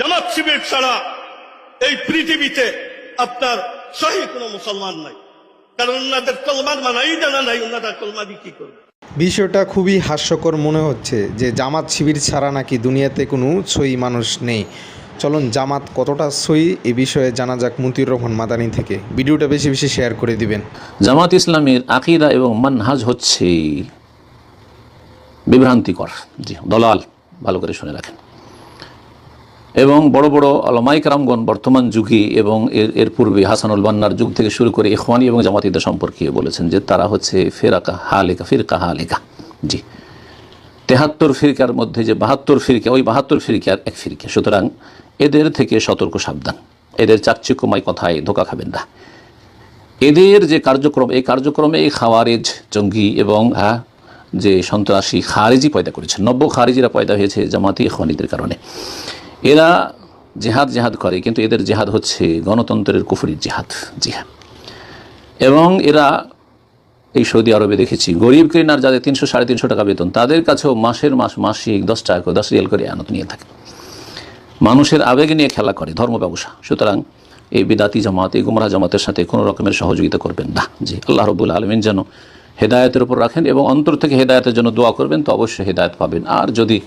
জামাত শিবির ছাড়া এই পৃথিবীতে আপনার সহি কোনো মুসলমান নাই। কারণ ওনাদের কলমার মানাই জানা নাই ওনারা কলমা দিয়ে কি করবে। বিষয়টা খুবই হাস্যকর মনে হচ্ছে যে জামাত শিবির ছাড়া নাকি দুনিয়াতে কোনো সই মানুষ নেই। চলুন জামাত কতটা সই এ বিষয়ে জানা যাক মতিউর রহমান মাদানী থেকে। ভিডিওটা বেশি বেশি শেয়ার করে দিবেন। জামাত ইসলামের আকিরা এবং মানহাজ হচ্ছে বিভ্রান্তিকর। জি দলাল ভালো করে শুনে রাখেন। এবং বড় বড় আলমাইক রামগণ বর্তমান যুগে এবং এর এর পূর্বে হাসানুল বান্নার যুগ থেকে শুরু করে ইখওয়ানি এবং জামাতিদের সম্পর্কে বলেছেন যে তারা হচ্ছে ফেরাকা, হালেকা, ফিরকা, হালেকা। জি। তেহাত্তর ফিরকার মধ্যে যে বাহাত্তর ফিরকা, ওই বাহাত্তর ফিরকার এক ফিরকা। সুতরাং এদের থেকে সতর্ক সাবধান। এদের চাকচিক্যময় কথায় ধোকা খাবেন না। এদের যে কার্যক্রম, এই কার্যক্রমে এই খাওয়ারেজ, জঙ্গি এবং হ্যাঁ যে সন্ত্রাসী খারেজি পয়দা করেছে নব্য খারেজিরা পয়দা হয়েছে জামাতি ইখওয়ানিদের কারণে। এরা জেহাদ জেহাদ করে, কিন্তু এদের জেহাদ হচ্ছে গণতন্ত্রের কুফরির জেহাদ জি হ্যাঁ এবং এরা এই সৌদি আরবে দেখেছি, গরিব ক্লিনার যাদের তিনশো, সাড়ে তিনশো টাকা বেতন, তাদের কাছেও মাসের মাস, মাসিক দশ টাকা করে, দশ রিয়াল করে আনত নিয়ে থাকে। মানুষের আবেগ নিয়ে খেলা করে, ধর্ম ব্যবসা। সুতরাং এই বিদাতি জামাত, এই গুমরা জামাতের সাথে কোনো রকমের সহযোগিতা করবেন না। জি, আল্লাহ রবুল আলমিন যেন হেদায়তের উপর রাখেন এবং অন্তর থেকে হেদায়তের জন্য দোয়া করবেন, তো অবশ্যই হেদায়ত পাবেন। আর যদি